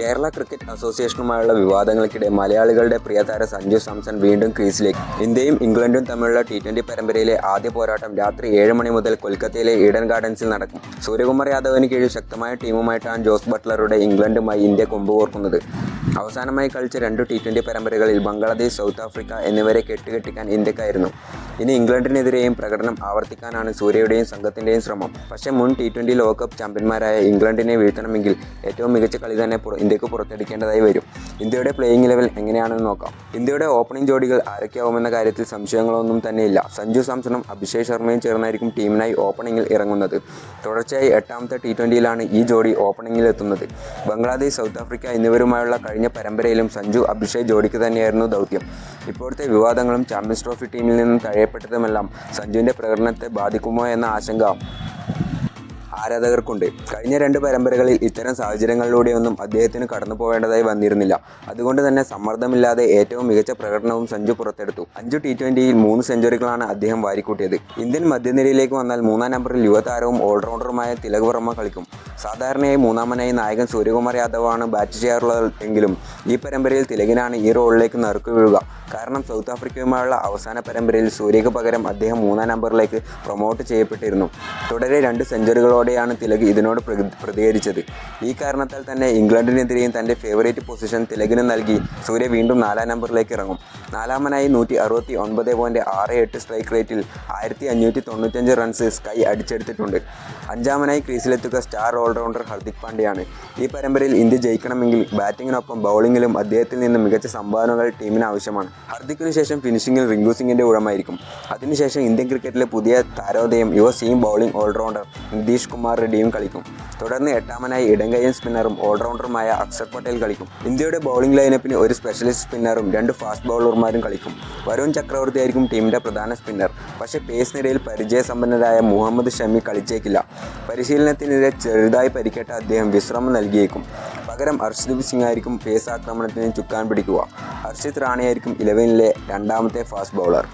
Kerala cricket അസോസിയേഷനുമായുള്ള വിവാദങ്ങൾക്കിടെ മലയാളികളുടെ പ്രിയതാര സഞ്ജു സാംസൺ വീണ്ടും ക്രീസിലേക്ക്. ഇന്ത്യയും ഇംഗ്ലണ്ടും തമ്മിലുള്ള ടി ട്വന്റി പരമ്പരയിലെ ആദ്യ പോരാട്ടം രാത്രി ഏഴ് മണി മുതൽ കൊൽക്കത്തയിലെ ഈഡൻ ഗാർഡൻസിൽ നടക്കും. സൂര്യകുമാർ യാദവിന് കീഴിൽ ശക്തമായ ടീമുമായിട്ടാണ് ജോസ് ബട്ട്ലറുടെ ഇംഗ്ലണ്ടുമായി ഇന്ത്യ കൊമ്പുകോർക്കുന്നത്. അവസാനമായി കളിച്ച രണ്ട് ടി ട്വന്റി പരമ്പരകളിൽ ബംഗ്ലാദേശ് സൗത്ത് ആഫ്രിക്ക എന്നിവരെ കെട്ടുകെട്ടിക്കാൻ ഇന്ത്യക്കായിരുന്നു. ഇനി ഇംഗ്ലണ്ടിനെതിരെയും പ്രകടനം ആവർത്തിക്കാനാണ് സൂര്യയുടെയും സംഘത്തിന്റെയും ശ്രമം. പക്ഷേ മുൻ ടി ട്വന്റി ലോകകപ്പ് ചാമ്പ്യന്മാരായ ഇംഗ്ലണ്ടിനെ വീഴ്ത്തണമെങ്കിൽ ഏറ്റവും മികച്ച കളി തന്നെ ഇന്ത്യയ്ക്ക് പുറത്തെടുക്കേണ്ടതായി വരും. ഇന്ത്യയുടെ പ്ലേയിങ് ലെവൽ എങ്ങനെയാണെന്ന് നോക്കാം. ഇന്ത്യയുടെ ഓപ്പണിംഗ് ജോഡികൾ ആരൊക്കെയാവുമെന്ന കാര്യത്തിൽ സംശയങ്ങളൊന്നും തന്നെയില്ല. സഞ്ജു സാംസണും അഭിഷേക് ശർമ്മയും ചേർന്നായിരിക്കും ടീമിനായി ഓപ്പണിംഗിൽ ഇറങ്ങുന്നത്. തുടർച്ചയായി എട്ടാമത്തെ ടി ട്വന്റിയിലാണ് ഈ ജോഡി ഓപ്പണിംഗിൽ എത്തുന്നത്. ബംഗ്ലാദേശ് സൗത്ത് ആഫ്രിക്ക എന്നിവരുമായുള്ള കഴിഞ്ഞ പരമ്പരയിലും സഞ്ജു അഭിഷേക് ജോഡിക്ക് തന്നെയായിരുന്നു ദൗത്യം. ഇപ്പോഴത്തെ വിവാദങ്ങളും ചാമ്പ്യൻസ് ട്രോഫി ടീമിൽ നിന്നും തഴയപ്പെട്ടതുമെല്ലാം സഞ്ജുവിന്റെ പ്രകടനത്തെ ബാധിക്കുമോ എന്ന ആശങ്ക ആരാധകർക്കുണ്ട്. കഴിഞ്ഞ രണ്ട് പരമ്പരകളിൽ ഇത്തരം സാഹചര്യങ്ങളിലൂടെയൊന്നും അദ്ദേഹത്തിന് കടന്നു പോകേണ്ടതായി വന്നിരുന്നില്ല. അതുകൊണ്ട് തന്നെ സമ്മർദ്ദമില്ലാതെ ഏറ്റവും മികച്ച പ്രകടനവും സഞ്ജു പുറത്തെടുത്തു. അഞ്ചു ടി ട്വന്റിയിൽ മൂന്ന് സെഞ്ചുറികളാണ് അദ്ദേഹം വാരിക്കൂട്ടിയത്. ഇന്ത്യൻ മധ്യനിരയിലേക്ക് വന്നാൽ മൂന്നാം നമ്പറിൽ യുവതാരവും ഓൾറൗണ്ടറുമായ തിലക് വർമ്മ കളിക്കും. സാധാരണയായി മൂന്നാമനായി നായകൻ സൂര്യകുമാർ യാദവാണ് ബാറ്റ് ചെയ്യാറുള്ളത് എങ്കിലും ഈ പരമ്പരയിൽ തിലകിനാണ് ഈ റോളിലേക്ക് നറുക്കു വീഴുക. കാരണം സൗത്ത് ആഫ്രിക്കയുമായുള്ള അവസാന പരമ്പരയിൽ സൂര്യക്ക് പകരം അദ്ദേഹം മൂന്നാം നമ്പറിലേക്ക് പ്രൊമോട്ട് ചെയ്യപ്പെട്ടിരുന്നു. തുടരെ രണ്ട് സെഞ്ചുറികളോടെയാണ് തിലക് ഇതിനോട് പ്രതി- പ്രതികരിച്ചത്. ഈ കാരണത്താൽ തന്നെ ഇംഗ്ലണ്ടിനെതിരെയും തന്റെ ഫേവറേറ്റ് പൊസിഷൻ തിലകിന് നൽകി സൂര്യ വീണ്ടും നാലാം നമ്പറിലേക്ക് ഇറങ്ങും. നാലാമനായി നൂറ്റി അറുപത്തി ഒൻപത് പോയിന്റ് ആറ് എട്ട് സ്ട്രൈക്ക് റേറ്റിൽ ആയിരത്തി അഞ്ഞൂറ്റി തൊണ്ണൂറ്റഞ്ച് റൺസ് സ്കൈ അടിച്ചെടുത്തിട്ടുണ്ട്. അഞ്ചാമനായി ക്രീസിലെത്തുക സ്റ്റാർ ഓൾറൗണ്ടർ ഹർദിക് പാണ്ഡ്യയാണ്. ഈ പരമ്പരയിൽ ഇന്ത്യ ജയിക്കണമെങ്കിൽ ബാറ്റിങ്ങിനൊപ്പം ബൗളിങ്ങിലും അദ്ദേഹത്തിൽ നിന്ന് മികച്ച സംഭാവനകൾ ടീമിന് ആവശ്യമാണ്. ഹർദിക്കിന് ശേഷം ഫിനിഷിംഗിൽ റിങ്കു സിംഗിന്റെ ഉടമായിരിക്കും അതിനുശേഷം ഇന്ത്യൻ ക്രിക്കറ്റിലെ പുതിയ താരോദയം യുവ seam bowling all-rounder Nitish Kumar റെഡ്ഡിയും കളിക്കും. തുടർന്ന് എട്ടാമനായി ഇടങ്കയ്യൻ സ്പിന്നറും ഓൾറൗണ്ടറുമായ അക്ഷർ പട്ടേൽ കളിക്കും. ഇന്ത്യയുടെ ബൗളിംഗ് ലൈനപ്പിന് ഒരു സ്പെഷ്യലിസ്റ്റ് സ്പിന്നറും രണ്ട് ഫാസ്റ്റ് ബൗളർമാരും കളിക്കും. വരുൺ ചക്രവർത്തി ആയിരിക്കും ടീമിന്റെ പ്രധാന സ്പിന്നർ. പക്ഷേ പേസ് നിരയിൽ പരിചയസമ്പന്നരായ മുഹമ്മദ് ഷമി കളിച്ചേക്കില്ല. പരിശീലനത്തിനിടെ ചെറുതായി പരിക്കേറ്റ അദ്ദേഹം വിശ്രമം നൽകിയേക്കും. പകരം അർഷദീപ് സിംഗ് ആയിരിക്കും പേസ് ആക്രമണത്തിന് ചുക്കാൻ പിടിക്കുക. ഹർഷിത് റാണിയായിരിക്കും ഇലവനിലെ രണ്ടാമത്തെ ഫാസ്റ്റ് ബൗളർ